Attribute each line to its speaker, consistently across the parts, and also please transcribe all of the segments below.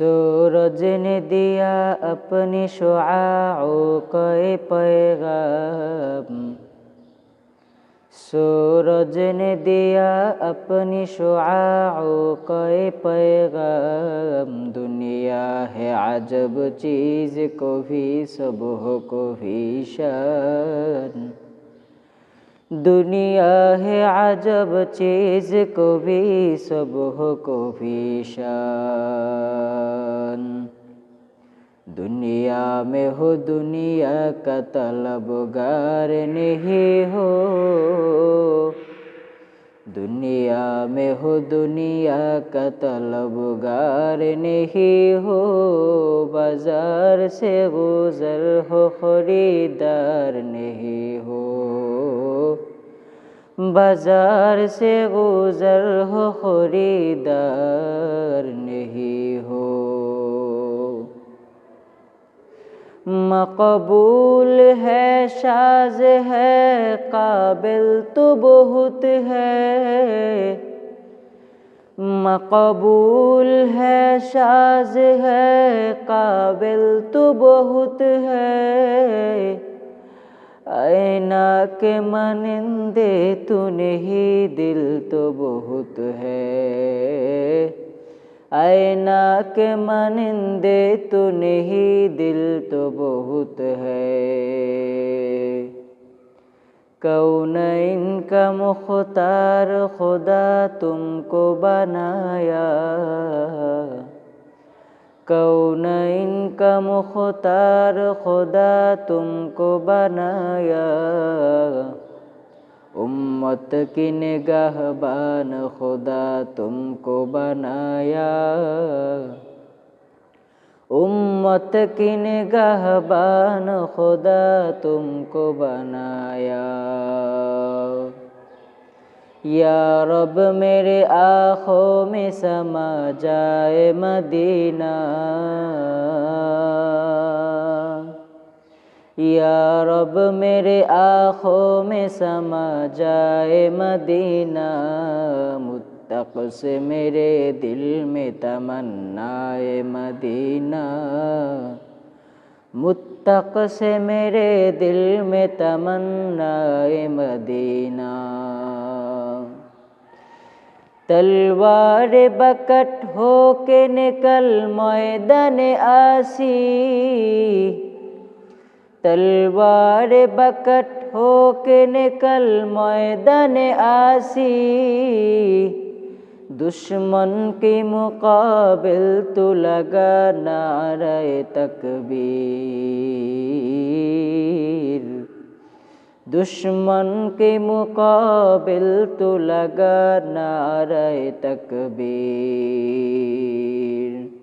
Speaker 1: सूरज ने दिया अपनी शुआओं को पैगाम सूरज ने दिया अपनी शुआओं को पैगाम दुनिया है अजब चीज़ को भी सब हो को भी शान दुनिया है अजब चीज़ को भी सब हो को भी शान। दुनिया में हो दुनिया का तलबगार नहीं हो। दुनिया में हो दुनिया का तलबगार नहीं हो। बाज़ार से गुजर हो, खरीदार नहीं हो। बाज़ार से गुजर हो, खरीदार नहीं हो। मकबूल है शाज है, काबिल तो बहुत है। मकबूल है शाज है, काबिल तो बहुत है। ऐना के मनंदे तू नहीं दिल तो बहुत है। ऐना के मनंदे तू नहीं दिल तो बहुत है। कौन इनका मुख्तार खुदा तुमको बनाया? कौन इनका मुख्तार खुदा तुमको बनाया उम्मत की निगाहबान खुदा तुमको बनाया उम्मत की निगाहबान खुदा तुमको बनाया या रब मेरे आँखों में समा जाए मदीना। या रब मेरे आँखों में समा जाए मदीना। मुत्तक से मेरे दिल में तमन्नाए मदीना। मुत्तक से मेरे दिल में तमन्नाए मदीना। तलवार बकट हो के निकल मैदान आसी। तलवार बकट हो के निकल मैदान आसी। दुश्मन के मुकाबिल तो लगा नारे तकबीर। दुश्मन के मुकाबिल तो लगा नारे तकबीर।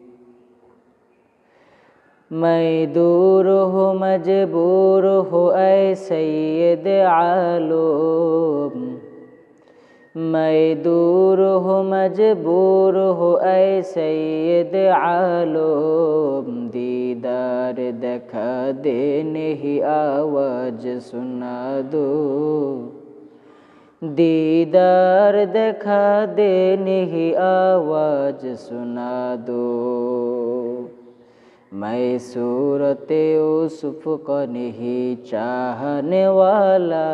Speaker 1: मैं दूर हो, मजबूर हो, ऐ सैद आलम। मैं दूर हो, मजबूर हो ऐ सैद आलम दीदार दिखा दे नहीं आवाज़ सुना दो। दीदार दिखा दे नहीं आवाज़ सुना दो। मैं सूरत यूसुफ को नहीं चाहने वाला।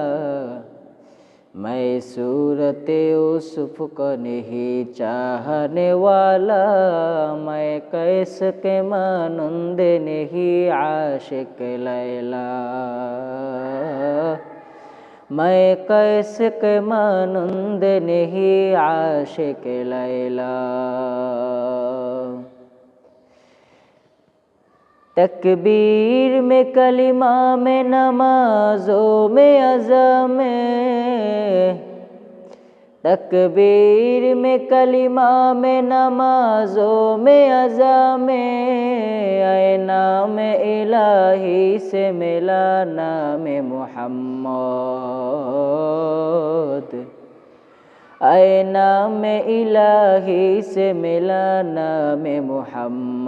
Speaker 1: मैं सूरत यूसुफ फुक नहीं चाहने वाला, मैं कैस के मानंद नहीं आशिक लैला। मैं कैस के मानंद नहीं आशिक लैला। तकबीर में कलिमा में नमाजों में अज़ा में तकबीर में कलिमा में नमाजों में अज़ा में आए नाम इलाही से मिला नाम मोहम्मद। आए नाम इलाही से मिला नाम मोहम्मद